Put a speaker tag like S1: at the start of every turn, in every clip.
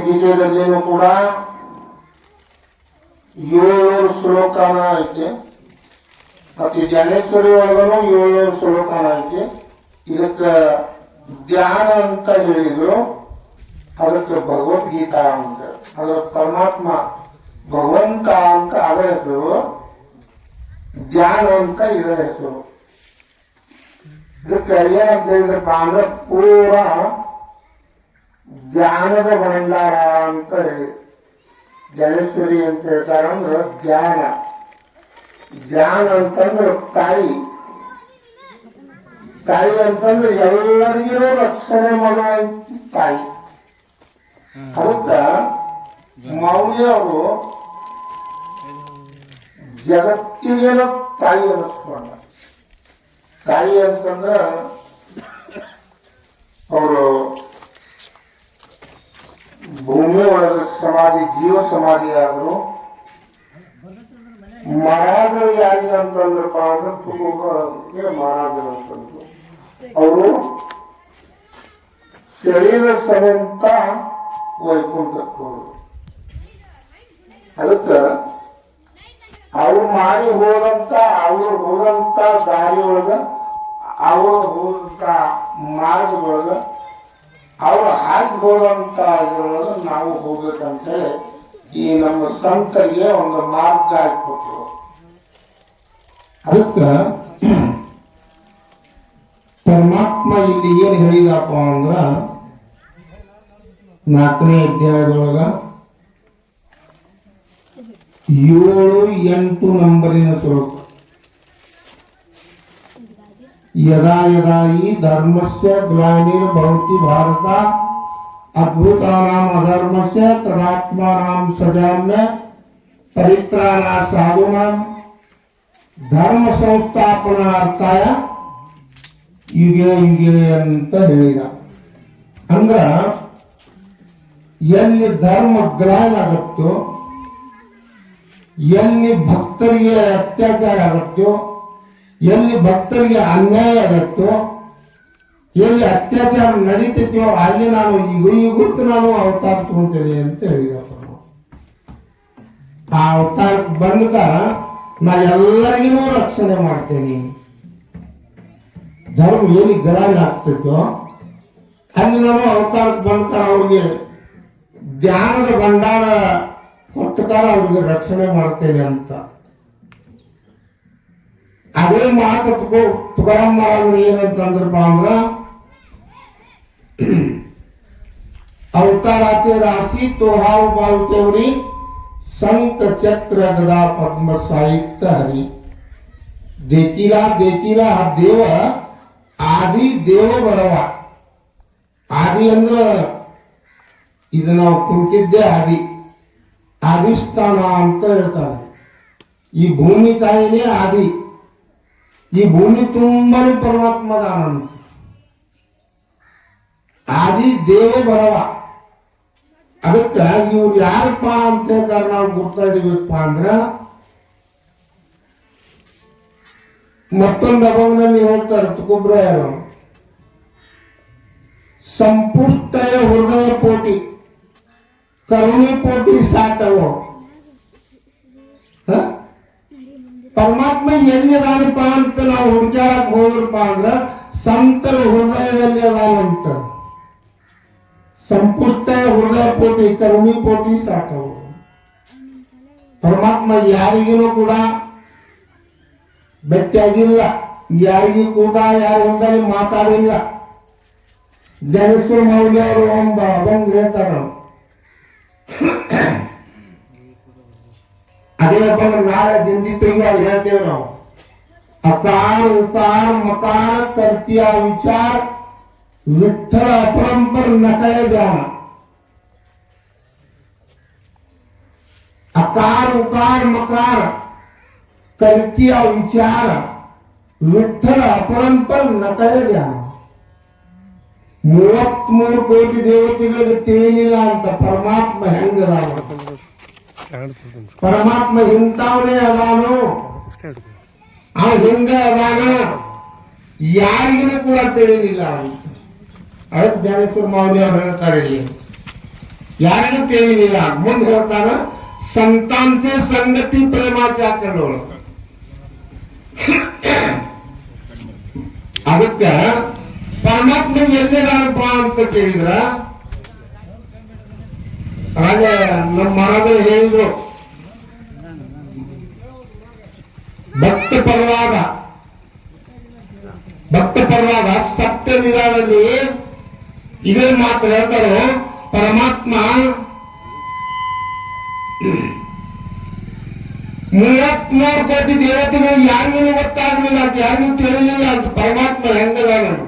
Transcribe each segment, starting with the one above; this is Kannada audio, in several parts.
S1: ಭಗವದ್ಗೀತೆಯಲ್ಲಿಯೂ ಕೂಡ ಏಳು ಶ್ಲೋಕನ ಐತೆ. ಮತ್ತು ಜನೇಶ್ವರಿ ಒಳಗನು ಏಳು ಶ್ಲೋಕನ ಐತೆ. ಇದಕ್ಕೆ ಧ್ಯಾನ ಅಂತ ಹೇಳಿದ್ರು. ಅದಕ್ಕೆ ಭಗವದ್ಗೀತಾ ಅಂತ. ಅದರ ಪರಮಾತ್ಮ ಭಗವಂತ ಅಂತ ಅದರ ಹೆಸರು. ಧ್ಯಾನ ಅಂತ ಇದರ ಹೆಸರು. ಇದಕ್ಕೆ ಏನಂತ ಹೇಳಿದ್ರಪ್ಪ ಅಂದ್ರೆ ಪೂರ ಧ್ಯಾನದ ಭಂಡಾರ ಅಂತ ಹೇಳಿ ಜನೇಶ್ವರಿ ಅಂತ ಹೇಳ್ತಾರಂದ್ರೆ ಧ್ಯಾನ ಧ್ಯಾನ ಅಂತಂದ್ರೆ ತಾಯಿ. ತಾಯಿ ಅಂತಂದ್ರೆ ಎಲ್ಲರಿಗೂ ರಕ್ಷಣೆ ಮಾಡುವಂತ ತಾಯಿ. ಅದಕ್ಕ ಮೌಲ್ಯ ಅವರು ಜಗತ್ತಿಗೆ ತಾಯಿ ಅನ್ನಿಸ್ಕೊಂಡ ತಾಯಿ ಅಂತಂದ್ರೆ ಅವರು ಭೂಮಿ ಒಳಗ ಸಮಾಧಿ, ಜೀವ ಸಮಾಧಿ ಆದ್ರು ಮಹಾರಾಜರು ಯಾರಿಗೆ ಅಂತಂದ್ರಪ್ಪ ಅಂದ್ರೆ ಪ್ರಮುಖ ಮಹಾರಾಜರು ಅಂತಂದ್ರು. ಅವರು ಶರೀರ ಸಮೇತ ವೈಕುಂಠಕ್ಕೆ ಹೋದ್ರು ಅದಕ್ಕ ಅವ್ರು ಮಾಡಿ ಹೋದಂತ, ಅವ್ರು ಹೋದಂತ ದಾರಿ ಒಳಗ ಅವ್ರು ಹೋದಂತ ಮಾರ್ಗದೊಳಗ ಅವ್ರು ಹಾಕಿ ಹೋದಂತ ಇದ್ರೊಳಗೆ ನಾವು ಹೋಗ್ಬೇಕಂತೇಳಿ ಈ ನಮ್ಮ ಸಂತರಿಗೆ ಒಂದು ಮಾರ್ಗ ಹಾಕಿಕೊಟ್ರು ಅದಕ್ಕ ಪರಮಾತ್ಮ ಇಲ್ಲಿ ಏನು ಹೇಳಿದಪ್ಪ ಅಂದ್ರ ನಾಲ್ಕನೇ ಅಧ್ಯಾಯದೊಳಗ ಏಳು ಎಂಟು ನಂಬರಿನ ಶ್ಲೋಕ ಯದಾ ಯದಾ ಈ ಧರ್ಮಸ್ಯ ಗ್ಲಾನಿರ್ಭವತಿ ಭಾರತ ಅದ್ಭುತಾನಾಂ ಅಧರ್ಮಸ್ಯ ತದಾತ್ಮಾನಾಂ ಸಜಾಮ್ಯ ಪರಿತ್ರಾಣ ಸಾಧೂನಾಂ ಧರ್ಮ ಸಂಸ್ಥಾಪನಾರ್ಥಾಯ ಯುಗೆ ಯುಗೆ ಅಂತ ಹೇಳಿದ. ಅಂದ್ರ, ಎಲ್ಲಿ ಧರ್ಮ ಗ್ಲಾನ್ ಆಗುತ್ತೋ, ಎಲ್ಲಿ ಭಕ್ತರಿಗೆ ಅತ್ಯಾಚಾರ ಆಗುತ್ತೋ ಎಲ್ಲಿ ಭಕ್ತರಿಗೆ ಅನ್ಯಾಯ ಆಗತ್ತೋ ಎಲ್ಲಿ ಅತ್ಯಾಚಾರ ನಡೀತೈತೋ ಅಲ್ಲಿ ನಾನು ಈಗ ಇವತ್ತು ನಾನು ಅವತಾರ ತಗೊಂತೇನೆ ಅಂತ ಹೇಳಿದ ಪ್ರಭು. ಆ ಅವತಾರಕ್ಕೆ ಬಂದಕಾರ ನಾ ಎಲ್ಲರಿಗೂ ರಕ್ಷಣೆ ಮಾಡ್ತೇನೆ ಧರ್ಮ ಎಲ್ಲಿ ಗಲಾಜ್ ಆಗ್ತೈತೋ ಅಲ್ಲಿ ನಾನು ಅವತಾರಕ್ಕೆ ಬಂದಕಾರ ಅವ್ರಿಗೆ ಧ್ಯಾನದ ಭಂಡಾರ ಕೊಟ್ಟಕಾರ ಅವ್ರಿಗೆ ರಕ್ಷಣೆ ಮಾಡ್ತೇನೆ ಅಂತ ಅದೇ ಮಾತು ತುಕೋ ತುಕಾರಾಮ್ ಮಹಾರಾಜರು ಏನಂತಂದ್ರಪ್ಪ ಅಂದ್ರ ಅವತಾರಾಚೆ ರಾಶಿ ತೋಹಾವು ಬಾಳುತ್ತೇವ್ರಿ ಶಂಕ ಚಕ್ರ ಗದಾ ಪದ್ಮ ಸಾಹಿತ್ಯ ಹರಿ. ದೇಕಿಲಾ ದೇಕಿಲಾ, ಆ ದೇವ, ಆದಿ ದೇವ ಬರವ. ಆದಿ ಅಂದ್ರ ಇದು ನಾವು ಕುಂತಿದ್ದೆ ಆದಿ. ಆದಿಸ್ತಾನ ಅಂತ ಹೇಳ್ತಾರೆ. ಈ ಭೂಮಿ ತಾಯಿನೇ ಆದಿ. ಈ ಭೂಮಿ ತುಂಬಾನೇ ಪರಮಾತ್ಮದ ಆನಂದ ಆದಿ ದೇವ ಬರವ. ಅದಕ್ಕೆ ಇವ್ರು ಯಾರಪ್ಪ ಅಂತ ಹೇಳ್ತಾರೆ ನಾವು ಗುರ್ತಾ ಹಿಡಿಬೇಕಪ್ಪ ಅಂದ್ರ, ಮತ್ತೊಂದು ಅಭವನಲ್ಲಿ ಹೇಳ್ತಾರೆ ತುಕುಬ್ರಾಯರು ಸಂಪುಷ್ಟಯ ಹೃದಯ ಕೋಟಿ, ಕರುಣೆ ಕೋಟಿ ಸಾಕವು. ಹ? ಪರಮಾತ್ಮ ಎಲ್ಲಿ ಅದಾನಪ್ಪ ಅಂತ ನಾವು ಹುಡುಕ್ಯಾಡಕ್ ಹೋದ್ರಪ್ಪ ಅಂದ್ರ ಸಂತರ ಹೃದಯದಲ್ಲಿ ಅದಾನಂತ. ಸಂಪುಷ್ಟ ಹೃದಯ ಕೋಟಿ, ಕರುಣಿ ಕೋಟಿ ಸಾಕವು. ಪರಮಾತ್ಮ ಯಾರಿಗೂ ಕೂಡ ಭೇಟಿಯಾಗಿಲ್ಲ ಯಾರಿಗೂ ಕೂಡ ಯಾರ ಹಿಂದಲ್ಲಿ ಮಾತಾಡಿಲ್ಲ. ಜ್ಞಾನೇಶ್ವರ ಮೌಲ್ಯ ಅವರು ಒಂದು ಅದೊಂದು ಹೇಳ್ತಾರ ಅದೇ ಬಂದ ನಾಳೆ ದಿಂದಿ ತೆಗಿಯುವಾಗ ಹೇಳ್ತೇವೆ ನಾವು अकार उकार मकार करतिया विचार विठ्ठल अपरंपर नकळे द्यावा अकार उकार मकार करतिया विचार ವಿಠ್ಠಲ ಅಪರಂಪರ ನಕಳೆ ಧ್ಯಾನ ಮೂವತ್ಮೂರು ಕೋಟಿ ದೇವತೆಗಳಿಗೆ ತಿಳಿಲಿಲ್ಲ ಅಂತ ಪರಮಾತ್ಮ ಹೆಂಗದ ಪರಮಾತ್ಮ ಇಂಥವನೇ ಅದಾನು ಆ ಹಿಂಗ ಅದಾಗ ಯಾರಿಗೂ ಕೂಡ ತಿಳಿಲಿಲ್ಲ ಅಂತ ಅದಕ್ಕೆ ಜ್ಞಾನೇಶ್ವರ ಮೌಲ್ಯ ಅವ್ರು ಹೇಳ್ತಾರೆ ಇಲ್ಲಿ ಯಾರಿಗೂ ತಿಳಿಲಿಲ್ಲ ಮುಂದೆ ಹೇಳ್ತಾನ ಸಂತಾಂचे ಸಂಗತಿ ಪ್ರೇಮಾचे ಹಾಕೊಂಡವಳು ಅದಕ್ಕೆ ಪರಮಾತ್ಮ ಎಲ್ಲಿದಾನಪ್ಪ ಅಂತ ಕೇಳಿದ್ರ ಹಾಗೆ ನಮ್ಮ ಮಹಾರಾಜರು ಹೇಳಿದ್ರು. ಭಕ್ತ ಪರವಾದ ಭಕ್ತ ಪರವಾದ ಸತ್ಯ ವಿಧಾನದಲ್ಲಿ ಇದೇ ಮಾತು ಹೇಳ್ತಾರೆ, ಪರಮಾತ್ಮ ಮೂವತ್ಮೂರು ಕೋಟಿ ದೇವತೆಗಳು ಯಾರಿಗೂ ಗೊತ್ತಾಗಲಿಲ್ಲ ಅಂತ ಯಾರಿಗೂ ತಿಳಿಲಿಲ್ಲ ಅಂತ ಪರಮಾತ್ಮ ಹೆಂಗದಾನನು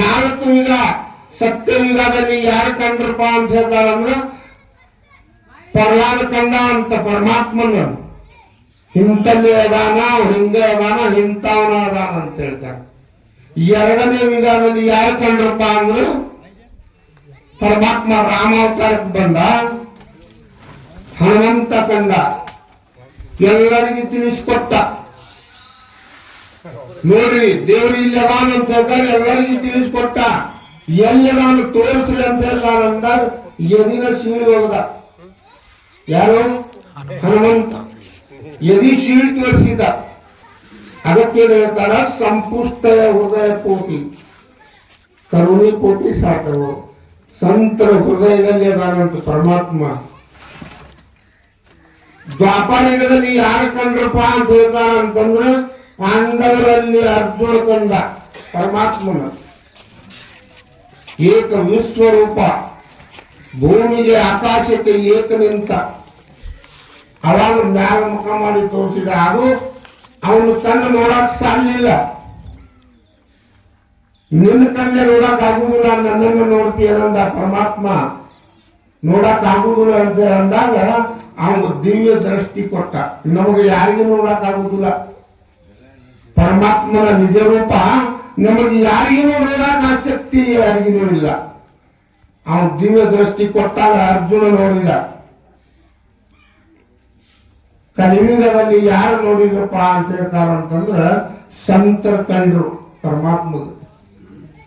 S1: ನಾಲ್ಕು ಯುಗ ಸತ್ಯ ಯುಗದಲ್ಲಿ ಯಾರು ಕಂಡ್ರಪ್ಪ ಅಂತ ಹೇಳ್ತಾರಂದ್ರ ಪ್ರಹ್ಲಾದ ಕಂಡ ಅಂತ ಪರಮಾತ್ಮನ. ಇಂತಲ್ಲಿ ಅದಾನ, ಹಿಂದೆ ಅದಾನ, ಇಂಥವನ ಅದಾನ ಅಂತ ಹೇಳ್ತಾರೆ. ಎರಡನೇ ಯುಗದಲ್ಲಿ ಯಾರು ಕಂಡ್ರಪ್ಪ ಅಂದ್ರೆ, ಪರಮಾತ್ಮ ರಾಮಾವತಾರಕ್ಕೆ ಬಂದ, ಹನುಮಂತ ಕಂಡ. ಎಲ್ಲರಿಗೂ ತಿಳಿಸ್ಕೊಟ್ಟ. ನೋಡ್ರಿ, ದೇವರು ಇಲ್ಲಿ ಅಂತ ಹೇಳ್ತಾರೆ, ಎಲ್ಲರಿಗೂ ತಿಳಿಸ್ಕೊಟ್ಟ. ಎಲ್ಲಿ ನಾನು ತೋರಿಸಿದೆ ಅಂತ ಹೇಳ್ತಾನ ಅಂದಾಗ ಎದಿನ ಹೋಗದ. ಯಾರು? ಹನುಮಂತ. ಎದಿ ಸೀಳು ತೋರಿಸಿದ. ಅದಕ್ಕೆ ಹೇಳ್ತಾರ ಸಂಪುಷ್ಟ ಹೃದಯ ಕೋಟಿ. ಕರುಣಿ ಕೋಟಿ ಸಾಕವು ಸಂತರ ಹೃದಯದಲ್ಲಿ ಅದಾನಂತ ಪರಮಾತ್ಮ. ದ್ವಾಪಾರಯುಗದಲ್ಲಿ ಯಾರು ಕಂಡ್ರಪ್ಪ ಅಂತ ಹೇಳ್ತಾನ ಅಂತಂದ್ರೆ ಪಾಂಡವರಲ್ಲಿ ಅರ್ಜುನ ಕಂಡ ಪರಮಾತ್ಮನ. ಏಕ ವಿಶ್ವರೂಪ. ಭೂಮಿಗೆ ಆಕಾಶಕ್ಕೆ ಏಕ ನಿಂತ. ಅವಾಗ ಮ್ಯಾಲ ಮುಖ ಮಾಡಿ ತೋರಿಸಿದ ಅದು ಅವನು ಕಣ್ಣು ನೋಡಕ್ ಸಾಲಿಲ್ಲ ನಿನ್ನ ಕಣ್ಣೆ ನೋಡಕ್ ಆಗುವುದಿಲ್ಲ ನನ್ನನ್ನು ನೋಡ್ತೀಯನಂದ ಪರಮಾತ್ಮ. ನೋಡಕ್ ಆಗುವುದಿಲ್ಲ ಅಂತ ಅಂದಾಗ ಅವನು ದಿವ್ಯ ದೃಷ್ಟಿ ಕೊಟ್ಟ. ನಮಗೆ ಯಾರಿಗೂ ನೋಡಕ್ ಆಗುವುದಿಲ್ಲ ಪರಮಾತ್ಮನ ನಿಜ ರೂಪ ನಮಗೆ ಯಾರಿಗೂ ನೋಡೋದಾಗ ಆಸಕ್ತಿ ಯಾರಿಗೂ ಇಲ್ಲ ಅವನು ದಿವ್ಯ ದೃಷ್ಟಿ ಕೊಟ್ಟಾಗ ಅರ್ಜುನ ನೋಡಿದ ಕಲಿಯುಗದಲ್ಲಿ ಯಾರು ನೋಡಿದ್ರಪ್ಪ ಅಂತ ಹೇಳ್ತಾರ ಅಂತಂದ್ರ ಸಂತರ ಕಂಡ್ರು ಪರಮಾತ್ಮಗ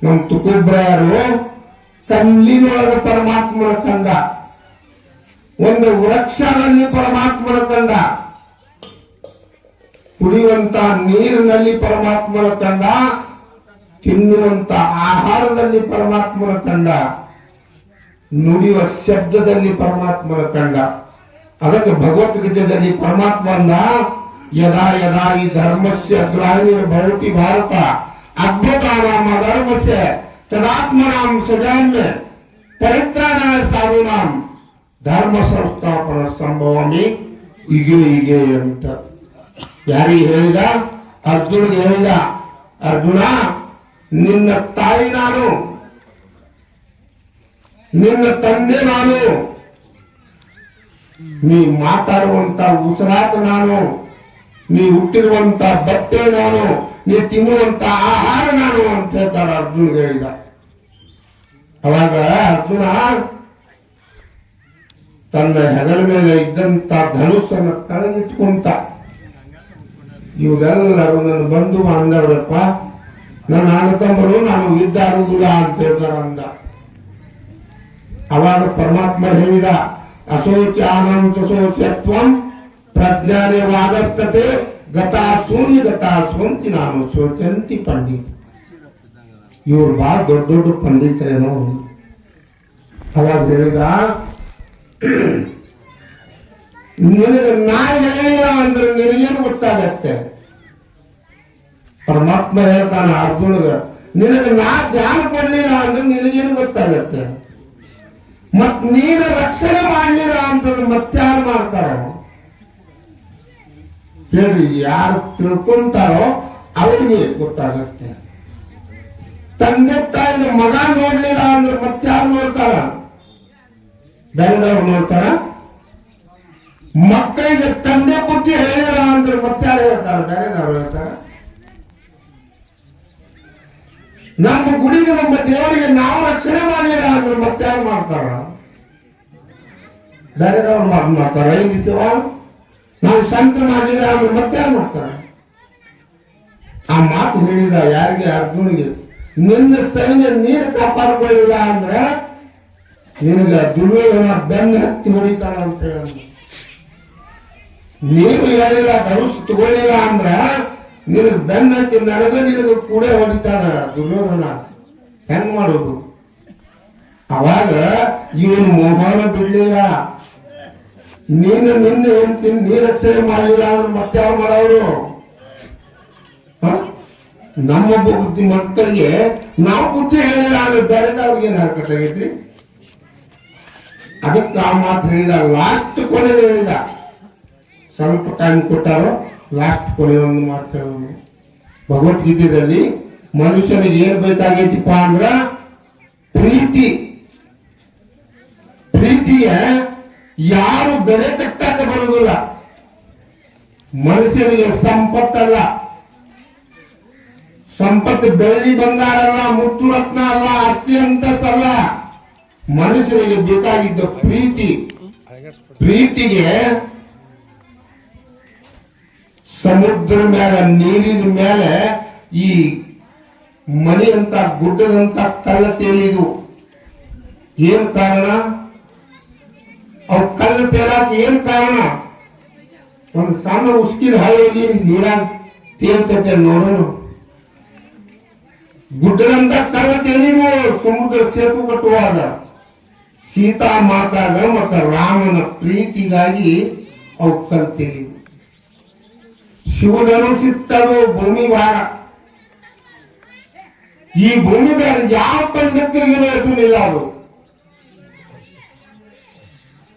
S1: ನಮ್ ತುಕುಬ್ರಾಯರು ಕಲ್ಲಿನೊಳಗ ಪರಮಾತ್ಮನ ಕಂಡ. ಒಂದು ವೃಕ್ಷದಲ್ಲಿ ಪರಮಾತ್ಮನ ಕಂಡ. ಕುಡಿಯುವಂತ ನೀರಿನಲ್ಲಿ ಪರಮಾತ್ಮನ ಕಂಡ. ತಿನ್ನುವಂತ ಆಹಾರದಲ್ಲಿ ಪರಮಾತ್ಮನ ಕಂಡ, ನುಡಿಯುವ ಶಬ್ದದಲ್ಲಿ ಪರಮಾತ್ಮನ ಕಂಡ, ಅದಕ್ಕೆ ಭಗವದ್ಗೀತೆಯಲ್ಲಿ ಪರಮಾತ್ಮನ ಯದಾ ಯದಾ ಈ ಧರ್ಮಸ್ಯ ಭವತಿ ಭಾರತ, ಅದ್ಭುತಾನಾಮ ಧರ್ಮಸ್ಯ ತದಾತ್ಮನಾಂ ಸಜಾನ್ಯ ಪರಿತ್ರಾಣಾಯ ಸಾಧುನಾಂ, ಧರ್ಮ ಸಂಸ್ಥಾಪನ ಸಂಭವಾಮಿ ಹೀಗೆ ಹೀಗೆ ಅಂತ. ಯಾರಿಗೆ ಹೇಳಿದ? ಅರ್ಜುನ್ಗೆ ಹೇಳಿದ. ಅರ್ಜುನ ನಿನ್ನ ತಾಯಿ ನಾನು. ನಿನ್ನ ತಂದೆ ನಾನು. ನೀ ಮಾತಾಡುವಂತ ಉಸಿರಾಟ ನಾನು. ನೀ ಹುಟ್ಟಿರುವಂತ ಬಟ್ಟೆ ನಾನು. ನೀ ತಿನ್ನುವಂತ ಆಹಾರ ನಾನು ಅಂತ ಹೇಳ್ತಾರೆ ಅರ್ಜುನ್ ಹೇಳಿದ. ಅವಾಗ ಅರ್ಜುನ ತನ್ನ ಹೆಗಲ ಮೇಲೆ ಇದ್ದಂತ ಧನುಸ್ಸನ್ನು ತಳಗಿಟ್ಕೊಂತ ಇವೆಲ್ಲರೂ ನನ್ನ ಬಂಧು ಬಾಂಧವರಪ್ಪ ನನ್ನ ಅಣ್ಣ ತಮ್ಮರು ನಾನು ಯುದ್ಧ ಆಡುವುದಿಲ್ಲ ಅಂತ ಹೇಳ್ತಾರ ಅಂದ ಅವಾಗ ಪರಮಾತ್ಮ ಹೇಳಿದ ವಾದಸ್ತತೆ ಗತಾ ಶೂನ್ಯ ಗತಾ ಶೋಂತಿ ನಾನು ಶೋಚಂತಿ ಪಂಡಿತ್. ಇವ್ರು ಬಹಳ ದೊಡ್ಡ ದೊಡ್ಡ ಪಂಡಿತರೇನೋ ಅವಾಗ ಹೇಳಿದ, ನಿನಗೆ ನಾ ಹೇಳಿಲ್ಲ ಅಂದ್ರೆ ನಿನಗೇನು ಗೊತ್ತಾಗತ್ತೆ? ಪರಮಾತ್ಮ ಹೇಳ್ತಾನ ಅರ್ಜುನಗ ನಿನಗೆ ನಾ ಧ್ಯಾನ ಕೊಡ್ಲಿಲ್ಲ ಅಂದ್ರೆ ನಿನಗೇನು ಗೊತ್ತಾಗತ್ತೆ? ಮತ್ ನೀನ ರಕ್ಷಣೆ ಮಾಡಲಿಲ್ಲ ಅಂತಂದ್ರೆ ಮತ್ತಾರು ಮಾಡ್ತಾರ? ಹೇಳ್ರಿ, ಯಾರು ತಿಳ್ಕೊಂತಾರೋ ಅವರಿಗೆ ಗೊತ್ತಾಗತ್ತೆ. ತಂದೆ ತಾಯಿನ ಮಗ ನೋಡ್ಲಿಲ್ಲ ಅಂದ್ರೆ ಮತ್ತಾರು ನೋಡ್ತಾರ? ಬೆಳೆದವ್ರು ನೋಡ್ತಾರ? ಮಕ್ಕಳಿಗೆ ತಂದೆ ಬುದ್ಧಿ ಹೇಳಿಲ್ಲ ಅಂದ್ರೆ ಮತ್ತಾರು ಹೇಳ್ತಾರ? ಬೇರೆದವ್ರು ಹೇಳ್ತಾರ? ನಮ್ಮ ಗುಡಿಗೆ ನಮ್ಮ ದೇವರಿಗೆ ನಾವು ರಕ್ಷಣೆ ಮಾಡಲಿಲ್ಲ ಅಂದ್ರೆ ಮತ್ತಾರು ಮಾಡ್ತಾರ? ಬೇರೆದವ್ರು ಮಾಡ್ ಮಾಡ್ತಾರ? ಐದು ದಿವಸ? ನಾವು ಸಂತ ಮಾಡಲಿಲ್ಲ ಅಂದ್ರೆ ಮತ್ತಾರು ಮಾಡ್ತಾರ? ಆ ಮಾತು ಹೇಳಿದ ಯಾರಿಗೆ? ಅರ್ಜುನಿಗೆ. ನಿನ್ನ ಸೈನ್ಯ ನೀನು ಕಾಪಾಡ್ಕೊಳ್ಳಿಲ್ಲ ಅಂದ್ರೆ ನಿನಗ ದುರ್ಯೋಧನ ಬೆನ್ನ ಹತ್ತಿ ಹೊಡಿತಾನ ಅಂತ ಹೇಳಿ ನೀನು ಹೇಳಿಲ್ಲ, ಧನುಸ್ ತಗೊಳ್ಳಿಲ್ಲ ಅಂದ್ರ ನಿನಗ ಬೆನ್ನ ಹತ್ತಿ ನಡೆದ ನಿನಗ ಕೂಡ ಹೊಡಿತಾನ ದುರ್ಯೋಧನ. ಹೆಂಗ್ ಮಾಡೋದು? ಅವಾಗ ಇವನು ಮೋಹನ ಬಿಡ್ಲಿಲ್ಲ. ನೀನು ನಿನ್ನ ಏನ್ ನೀ ರಕ್ಷಣೆ ಮಾಡಲಿಲ್ಲ ಅಂದ್ರೆ ಮತ್ತೆ ಯಾರು ಮಾಡೋರು? ನಮ್ಮೊಬ್ಬ ಬುದ್ಧಿ ಮಕ್ಕಳಿಗೆ ನಾವು ಬುದ್ಧಿ ಹೇಳಿಲ್ಲ ಅಂದ್ರೆ ಬೇರೆದವ್ರಿಗೆ ಏನ್ ಆಗೈತಿ? ಅದಕ್ಕೆ ಆ ಮಾತು ಹೇಳಿದ, ಲಾಸ್ಟ್ ಕೊನೆಗೆ ಹೇಳಿದ. ಸ್ವಲ್ಪ ಟೈಮ್ ಕೊಟ್ಟಾರೋ? ಲಾಸ್ಟ್ ಕೊನೆ ಒಂದು ಮಾತು ಹೇಳೋನು ಭಗವದ್ಗೀತೆಯಲ್ಲಿ ಮನುಷ್ಯನಿಗೆ ಏನ್ ಬೇಕಾಗೈತಿಪ್ಪ ಅಂದ್ರ ಪ್ರೀತಿ. ಪ್ರೀತಿಯ ಯಾರು ಬೆಲೆ ಕಟ್ಟಾಕ ಬರುವುದಿಲ್ಲ ಮನುಷ್ಯನಿಗೆ ಸಂಪತ್ತಲ್ಲ. ಸಂಪತ್ತು ಬೆಳ್ಳಿ ಬಂಗಾರ ಅಲ್ಲ ಮುತ್ತು ರತ್ನ ಅಲ್ಲ, ಆಸ್ತಿ ಸಲ್ಲ ಮನುಷ್ಯನಿಗೆ ಬೇಕಾಗಿದ್ದ ಪ್ರೀತಿ. ಪ್ರೀತಿಗೆ ಸಮುದ್ರ ಮ್ಯಾಲ ನೀರಿನ ಮೇಲೆ ಈ ಮನೆ ಅಂತ ಗುಡ್ಡದಂತ ಕಲ್ಲ ತೇಲಿದು ಏನ್ ಕಾರಣ? ಅವ್ ಕಲ್ಲು ತೇಲಾಕ ಏನ್ ಕಾರಣ? ಒಂದು ಸಣ್ಣ ಉಸ್ಕಿನ ಹಳ್ಳಿಗೆ ನೀರಾಗ ತೇಲ್ತೈತೆ ನೋಡೋಣ ಗುಡ್ಡದಂತ ಕಲ್ಲ ತೇಲಿದು ಸಮುದ್ರ ಸೇತು ಕಟ್ಟುವಾಗ. ಸೀತಾ ಮಾತಾಗ ಮತ್ತು ರಾಮನ ಪ್ರೀತಿಗಾಗಿ ಅವು ಕಲ್ ತೇಲಿವು ಶಿವಧನುಸಿತ್ತದು ಭೂಮಿ ಭಾಗ. ಈ ಭೂಮಿ ಮೇಲೆ ಯಾವ ಪಂಡಿತರಿಗೂ ಎತ್ತಲಿಲ್ಲ ಅದು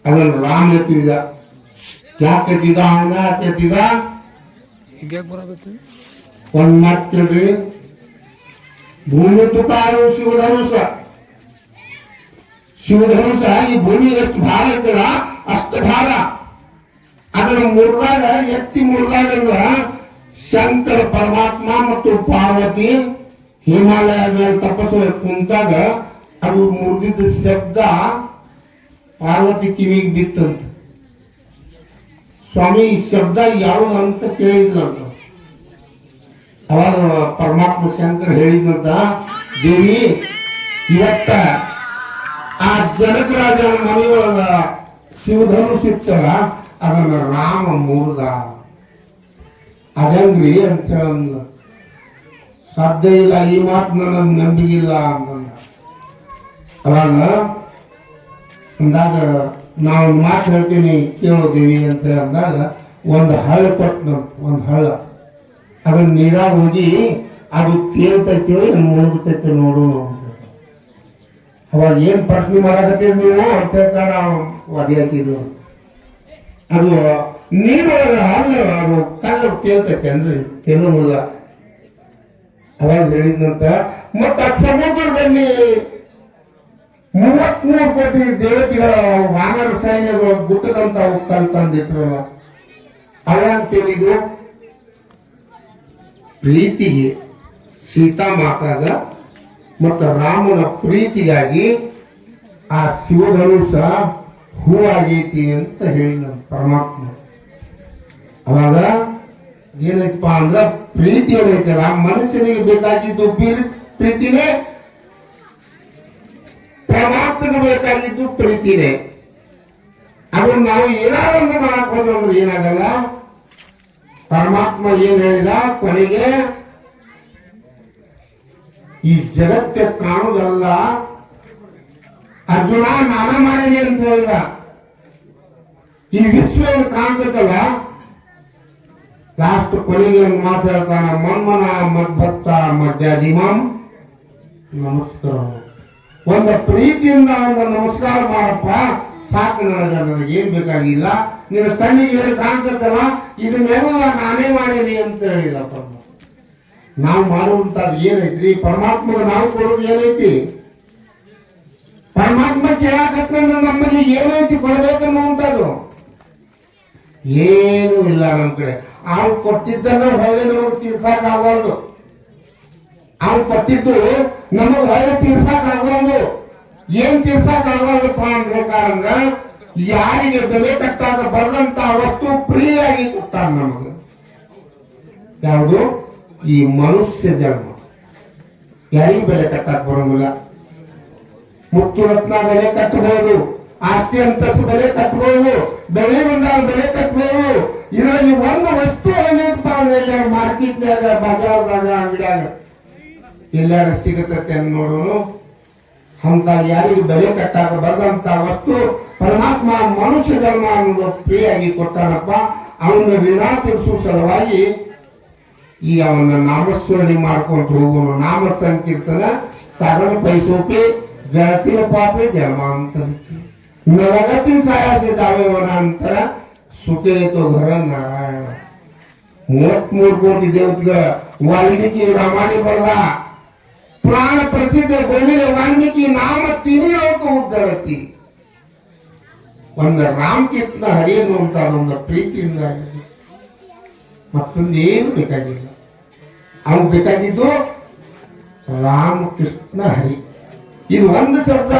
S1: ಅದನ್ನು ರಾಮ ಎತ್ತಿದ. ಯಾಕೆ ಎತ್ತಿದ? ಅವನ ಯಾಕೆ ಎತ್ತಿದ?
S2: ಹೀಗೆ ಬರಬೇಕು
S1: ಒಂದ್ ಮಾತು ಕೇಳ್ರಿ ಭೂಮಿ ತುಕಾರು ಶಿವಧನುಷ ಶಿವಧನುಷ ಈ ಭೂಮಿ ಎಷ್ಟು ಭಾರ ಐತಲ್ಲ? ಅಷ್ಟು ಭಾರ. ಅದನ್ನ ಮುರಿದಾಗ ಎತ್ತಿ ಮುರಿದಾಗ ಶಂಕರ ಪರಮಾತ್ಮ ಮತ್ತು ಪಾರ್ವತಿ ಹಿಮಾಲಯ ಮೇಲೆ ತಪಸ್ಸು ಕುಂತಾಗ ಅದು ಮುರಿದಿದ್ದ ಶಬ್ದ ಪಾರ್ವತಿ ಕಿವಿಗೆ ಬಿತ್ತಂತ. ಸ್ವಾಮಿ ಶಬ್ದ ಯಾವುದು ಅಂತ ಕೇಳಿದ್ಲಂತ. ಅವಾಗ ಪರಮಾತ್ಮ ಶಂಕರ್ ಹೇಳಿದ್ನಂತ, ದೇವಿ, ಇವತ್ತ ಆ ಜನಕರಾಜನ ಮನೆಯೊಳಗ ಶಿವಧನುಸ್ ಇತ್ತಲ್ಲ ಅದನ್ನ ರಾಮ ಮೂರ್ದ ಅದಂಗ್ರಿ ಅಂತ ಹೇಳಂದ ಸಾಧ್ಯ ಇಲ್ಲ, ಈ ಮಾತು ನನಗೆ ನಂಬಿಗಿಲ್ಲ ಅಂತಂದ. ಅವಾಗ ಅಂದಾಗ ನಾವು ಮಾತು ಹೇಳ್ತೀನಿ ಕೇಳೋದೇವಿ ಅಂತ ಅಂದಾಗ ಒಂದು ಹಳ್ಳ ಕೊಟ್ಟು ಒಂದು ಹಳ್ಳ. ಅದನ್ನ ನೀರಾಗ ಹೋಗಿ, ಅದು ತೇ ಮುಳುಗುತ್ತೈತೆ ನೋಡು ಅಂತ. ಅವಾಗ ಏನ್ ಪ್ರಶ್ನೆ ಮಾಡಾಕತ್ತೀವಿ ನೀವು ಅಂತ ನಾವು ಒದೆ ಹಾಕಿದ್ರು ಅದು ನೀರೊಳಗ ಅದು ಕಲ್ಲು ತೇಲ್ತೈತೆ ಅಂದ್ರೆ ತೇಲುವುದಿಲ್ಲ ಅವಾಗ ಹೇಳಿದಂತ ಮತ್ತ ಸಮುದ್ರದಲ್ಲಿ ಮೂವತ್ಮೂರು ಕೋಟಿ ದೇವತೆಗಳ ವಾನರ ಸೈನ್ಯಗಳು ಗುಟ್ಟದಂತ ಕಲ್ ಅವಂತೇಳಿದ್ರು ಪ್ರೀತಿಗೆ, ಸೀತಾ ಮಾತಾಗ ಮತ್ತು ರಾಮನ ಪ್ರೀತಿಗಾಗಿ ಆ ಶಿವಧನುಷ ಹೂವಾಗೈತಿ ಅಂತ ಹೇಳಿ ನಮ್ಮ ಪರಮಾತ್ಮ. ಅವಾಗ ಏನೈತಪ್ಪ ಅಂದ್ರ ಪ್ರೀತಿ ಏನೈತಲ್ಲ ಮನುಷ್ಯನಿಗೆ ಬೇಕಾಗಿದ್ದು ಪ್ರೀತಿನೇ ಪರಮಾತ್ಮನ ಬೇಕಾಗಿದ್ದು ಪ್ರೀತಿನೇ. ಅದನ್ನ ನಾವು ಏನಾದ್ರೂ ಒಂದು ಮಾಡಕ್ ಅಂದ್ರೆ ಏನಾಗಲ್ಲ? ಪರಮಾತ್ಮ ಏನ್ ಹೇಳಿದ? ಕೊನೆಗೆ ಈ ಜಗತ್ತೆ ಕಾಣುದಲ್ಲ ಅರ್ಜುನ, ನಾನ ಮಾಡೇನಿ ಅಂತ ಹೇಳಿದ. ಈ ವಿಶ್ವ ಏನು ಕಾಣ್ತದಲ್ಲ? ಲಾಸ್ಟ್ ಕೊನೆಗೆ ಮಾತಾಡ್ತಾನ ಮನ್ಮನ ಮದ್ಭಕ್ತ ಮಧ್ಯಾದಿಮಂ ನಮಸ್ಕಾರ. ಒಂದು ಪ್ರೀತಿಯಿಂದ ಒಂದು ನಮಸ್ಕಾರ ಮಾಡಪ್ಪ, ಸಾಕು ನನಗೆ ನನಗೆ ಏನ್ ಬೇಕಾಗಿಲ್ಲ. ನಿನ್ನ ಕಣ್ಣಿಗೆ ಏನು ಕಾಣ್ತದಲ್ಲ, ಇದನ್ನೆಲ್ಲ ನಾನೇ ಮಾಡೀನಿ ಅಂತ ಹೇಳಿದ ನಾವು ಮಾಡುವಂಥದ್ದು ಏನೈತ್ರಿ? ಪರಮಾತ್ಮಗೆ ನಾವು ಕೊಡೋದು ಏನೈತಿ? ಪರಮಾತ್ಮ ಕೇಳಕತ್ತಂದ್ರೆ ನಮ್ಮಲ್ಲಿ ಏನೈತಿ ಕೊಡಬೇಕನ್ನುವಂಥದ್ದು ಏನೂ ಇಲ್ಲ ನಮ್ಮ ಕಡೆ. ಅವ್ನು ಕೊಟ್ಟಿದ್ದನ್ನ ಹೊಳೆ ನಮಗೆ ತೀರ್ಸಕ್ ಆಗಬಾರ್ದು ಕೊಟ್ಟಿದ್ದು ನಮಗೆ ಹೊಳೆ ತೀರ್ಸಕ್ ಆಗಬಾರ್ದು ಏನ್ ತೀರ್ಸಕ್ ಆಗಬಾರ್ದಪ್ಪ ಅಂದ್ರೆ ಕಾರಣ ಯಾರಿಗೆ ಬೆಲೆ ಕಟ್ಟಾಗ ಬರೆದಂತ ವಸ್ತು ಫ್ರೀ ಆಗಿ ಕೊಟ್ಟಾನ ನಮಗೆ. ಯಾವುದು? ಈ ಮನುಷ್ಯ ಜನ್ಮ. ಯಾರಿಗೂ ಬೆಲೆ ಕಟ್ಟಕ್ ಬರೋಂಗಿಲ್ಲ? ಮುತ್ತು ರತ್ನ ಬೆಲೆ ಕಟ್ಟಬಹುದು. ಆಸ್ತಿ ಅಂತಸ್ತು ಬೆಲೆ ಕಟ್ಟಬಹುದು. ಬೆಳೆ ಬಂದಾಗ ಬೆಲೆ ಕಟ್ಟಬಹುದು. ಇದರಲ್ಲಿ ಒಂದು ವಸ್ತು ಏನಿರ್ತಾವೆ ಮಾರ್ಕೆಟ್ನಾಗ ಬಜಾರ್ದಾಗ, ಅಂಗಡಿಯಾಗ. ಎಲ್ಲಾರು ಸಿಗತೈತೆ ನೋಡೋನು? ಅಂತ ಯಾರಿಗೆ ಬೆಲೆ ಕಟ್ಟಾಕ ಬರದಂತ ವಸ್ತು ಪರಮಾತ್ಮ ಮನುಷ್ಯ ಜನ್ಮ ಅನ್ನೋದು ಫ್ರೀಯಾಗಿ ಕೊಟ್ಟಾನಪ್ಪ. ಅವನ ಋಣ ತೀರಿಸುವ ಸಲುವಾಗಿ ಈ ಅವನ ನಾಮಸ್ಮರಣೆ ಮಾಡ್ಕೊಂತ ಹೋಗೋನು. ನಾಮ ಸಂಕೀರ್ತನ ಸಾಧನ ಪೈಸೋಪಿ ಜಗತ್ತಿನ ಪಾಪೆ ಜನ್ಮಾಂತರಿಸಿ ನರಗತಿ ಸಾಯಾಸಿ ಜಾವೆ ವನಾಂತರ ಸುಖೇ ತೋ ಘರ ನಾರಾಯಣ ಮೂವತ್ಮೂರು ಕೋಟಿ ದೇವತೆಗಳ ವಾಲ್ಮೀಕಿ ರಾಮಾಯಣ ಬರಲ್ಲ ಪುರಾಣ ಪ್ರಸಿದ್ಧ ಗೋವಿಂದ ವಾಲ್ಮೀಕಿ ನಾಮ ತಿನಿ ಲೋಕ ಉದ್ಧರತಿ ಒಂದು ರಾಮಕೃಷ್ಣ ಹರಿಯನ್ನು ಅಂತ ಒಂದು ಪ್ರೀತಿಯಿಂದ ಆಗಿದೆ. ಮತ್ತೊಂದು ಏನು ಬೇಕಾಗಿಲ್ಲ ಅವ್ನು ಬೇಕಾಗಿದ್ದು ರಾಮಕೃಷ್ಣ ಹರಿ ಇದು ಒಂದು ಶಬ್ದ.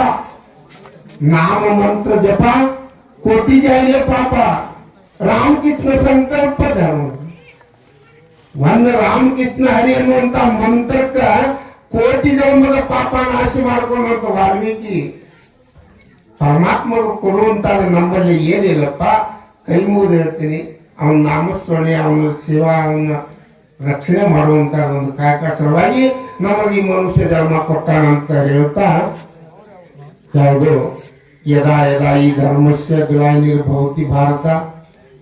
S1: ನಾಮ ಮಂತ್ರ ಜಪ ಕೋಟಿ ಜಾಯಿಲೆ ಪಾಪ. ರಾಮಕೃಷ್ಣ ಸಂಕಲ್ಪ ಧರ್ಮ. ಒಂದು ರಾಮಕೃಷ್ಣ ಹರಿ ಅನ್ನುವಂತ ಮಂತ್ರಕ್ಕ ಕೋಟಿ ಜನ್ಮದ ಪಾಪ ನಾಶ ಮಾಡ್ಕೊಂಡಂತ ವಾಲ್ಮೀಕಿ ಪರಮಾತ್ಮರು ಕೊಡುವಂತ ನಮ್ಮಲ್ಲಿ ಏನಿಲ್ಲಪ್ಪ, ಕೈ ಮುಗಿದು ಹೇಳ್ತೀನಿ. ಅವನ ನಾಮಸ್ಮರಣೆ, ಅವನ ಸೇವಾ, ಅವನ ರಕ್ಷಣೆ ಮಾಡುವಂತ ಒಂದು ಕಾಯಕ ಸಲುವಾಗಿ ನಮಗೆ ಮನುಷ್ಯ ಧರ್ಮ ಕೊಟ್ಟಾನ ಅಂತ ಹೇಳ್ತಾ ಯಾವುದು? ಯದಾ ಯದಾ ಈ ಧರ್ಮಸ್ಯ ಗ್ಲಾನಿರ್ಭವತಿ ಭಾರತ.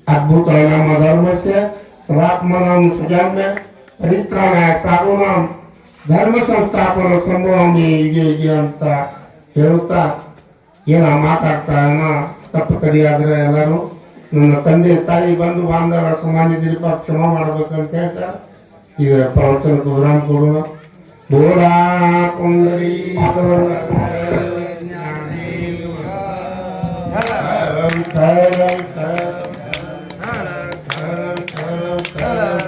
S1: ಅದ್ಭುತ ನಮ್ಮ ಧರ್ಮಸ್ಯ ತದಾತ್ಮನಾಂ ಸುಜಾಮ್ಯ ಪರಿತ್ರಾಣಾಯ ಸಾಗುನಾಂ ಧರ್ಮ ಸಂಸ್ಥಾಪನ ಸಂಭವಾಮಿ ಹೀಗೆ ಹೀಗೆ ಅಂತ ಹೇಳುತ್ತಾ ಏನ ಮಾತಾಡ್ತಾ ತಪ್ಪು ಕಡಿಯಾದ್ರೆ ಎಲ್ಲರೂ ನನ್ನ ತಂದೆ ತಾಯಿ ಬಂದು ಬಾಂಧವ ಸಮಾಜದಿಲ್ಪ ಕ್ಷಮ ಮಾಡ್ಬೇಕಂತ ಹೇಳ್ತಾರೆ ಈಗ ಪ್ರವಚನ ಪ್ರೋಗ್ರಾಮ್ ಕೊಡೋಣ. ಬೋರಾ ಪುಂಡರಿ ಠರ ಠರ ಠರ